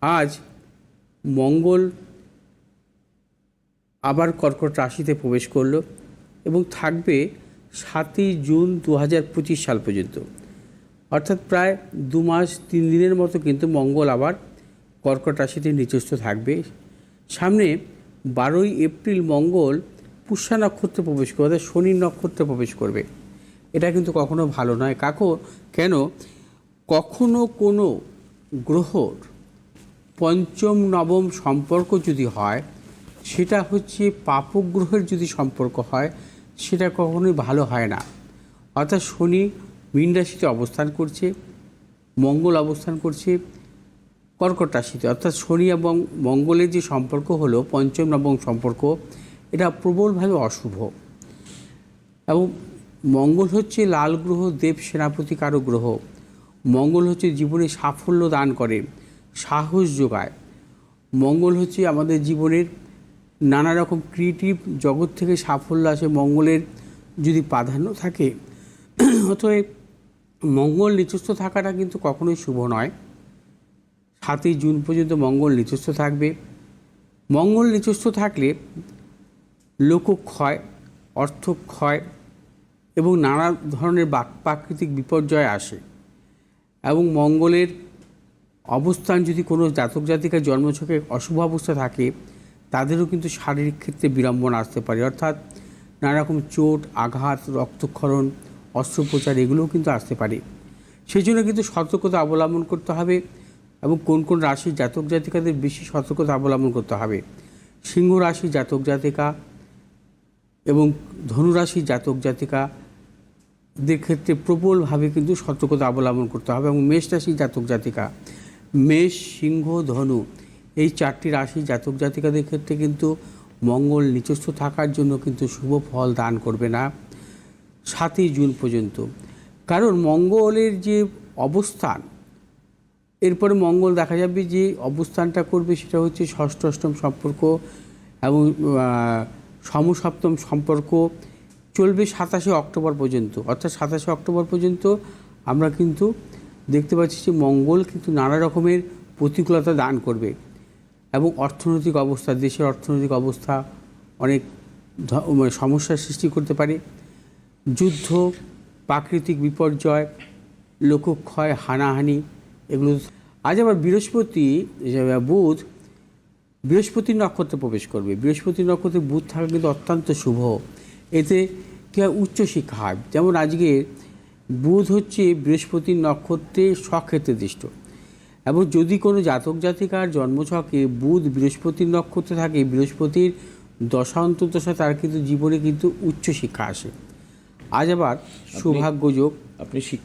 আজ মঙ্গল আবার কর্কট রাশিতে প্রবেশ করল এবং থাকবে সাতই জুন দু হাজার পঁচিশ সাল পর্যন্ত। অর্থাৎ প্রায় দু মাস তিন দিনের মতো কিন্তু মঙ্গল আবার কর্কট রাশিতে নিচস্থ থাকবে। সামনে বারোই এপ্রিল মঙ্গল পুষ্যা নক্ষত্রে প্রবেশ করবে, অর্থাৎ শনি নক্ষত্রে প্রবেশ করবে। এটা কিন্তু কখনো ভালো নয়। কাকো? কেন? কখনো কোনো গ্রহর পঞ্চম নবম সম্পর্ক যদি হয়, সেটা হচ্ছে পাপগ্রহের যদি সম্পর্ক হয়, সেটা কখনোই ভালো হয় না। অর্থাৎ শনি মীন রাশিতে অবস্থান করছে, মঙ্গল অবস্থান করছে, কর্কট রাশিতে। অর্থাৎ শনি এবং মঙ্গলের যে সম্পর্ক হলো, পঞ্চম নবম সম্পর্ক, এটা প্রবলভাবে অশুভ। এবং মঙ্গল হচ্ছে লাল গ্রহ, দেব সেনাপতি কারও গ্রহ। মঙ্গল হচ্ছে জীবনে সাফল্য দান করে। সাহস যোগায়। মঙ্গল হচ্ছে আমাদের জীবনের নানা রকম ক্রিয়েটিভ জগৎ থেকে সাফল্য আসে মঙ্গলের যদি প্রাধান্য থাকে। অতএব মঙ্গল নিচস্থ থাকাটা কিন্তু কখনোই শুভ নয়। সাতই জুন পর্যন্ত মঙ্গল নিচস্থ থাকবে। মঙ্গল নিচস্থ থাকলে লোকক্ষয়, অর্থক্ষয় এবং নানা ধরনের বাক প্রাকৃতিক বিপর্যয় আসে এবং মঙ্গলের অবস্থান যদি কোনো জাতক জাতিকার জন্মছকে অশুভ অবস্থা থাকে, তাদেরও কিন্তু শারীরিক ক্ষেত্রে বিড়ম্বনা আসতে পারে। অর্থাৎ নানারকম চোট, আঘাত, রক্তক্ষরণ, অস্ত্রোপচার এগুলোও কিন্তু আসতে পারে। সেই জন্য কিন্তু সতর্কতা অবলম্বন করতে হবে এবং কোন কোন রাশির জাতক জাতিকাদের বেশি সতর্কতা অবলম্বন করতে হবে। সিংহ রাশির জাতক জাতিকা এবং ধনুরাশির জাতক জাতিকা দের ক্ষেত্রে প্রবলভাবে কিন্তু সতর্কতা অবলম্বন করতে হবে এবং মেষ রাশির জাতক জাতিকা। মেষ, সিংহ, ধনু এই চারটি রাশি জাতক জাতিকাদের ক্ষেত্রে কিন্তু মঙ্গল নিচস্থ থাকার জন্য কিন্তু শুভ ফল দান করবে না সাতই জুন পর্যন্ত। কারণ মঙ্গলের যে অবস্থান, এরপরে মঙ্গল দেখা যাবে যে অবস্থানটা করবে সেটা হচ্ছে ষষ্ঠ অষ্টম সম্পর্ক এবং সমসপ্তম সম্পর্ক চলবে সাতাশে অক্টোবর পর্যন্ত। অর্থাৎ সাতাশে অক্টোবর পর্যন্ত আমরা কিন্তু দেখতে পাচ্ছি যে মঙ্গল কিন্তু নানা রকমের প্রতিকূলতা দান করবে এবং অর্থনৈতিক অবস্থা, দেশের অর্থনৈতিক অবস্থা অনেক মানে সমস্যার সৃষ্টি করতে পারে। যুদ্ধ, প্রাকৃতিক বিপর্যয়, লোকক্ষয়, হানাহানি এগুলো আজ আবার বৃহস্পতি বুধ বৃহস্পতি নক্ষত্রে প্রবেশ করবে। বৃহস্পতি নক্ষত্রে বুধ থাকা কিন্তু অত্যন্ত শুভ। এতে কী হয়? উচ্চশিক্ষা হয় যেমন আজকে বুধ হচ্ছে বৃহস্পতির নক্ষত্রে স্বক্ষেত্রে দৃষ্ট। এবং যদি কোনো জাতক জাতিকার জন্মছকে বুধ বৃহস্পতির নক্ষত্রে থাকে বৃহস্পতির দশান্ত দশা তার কিন্তু জীবনে কিন্তু উচ্চ শিক্ষা আসে। আজ আবার সৌভাগ্যযোগ আপনি শিক্ষা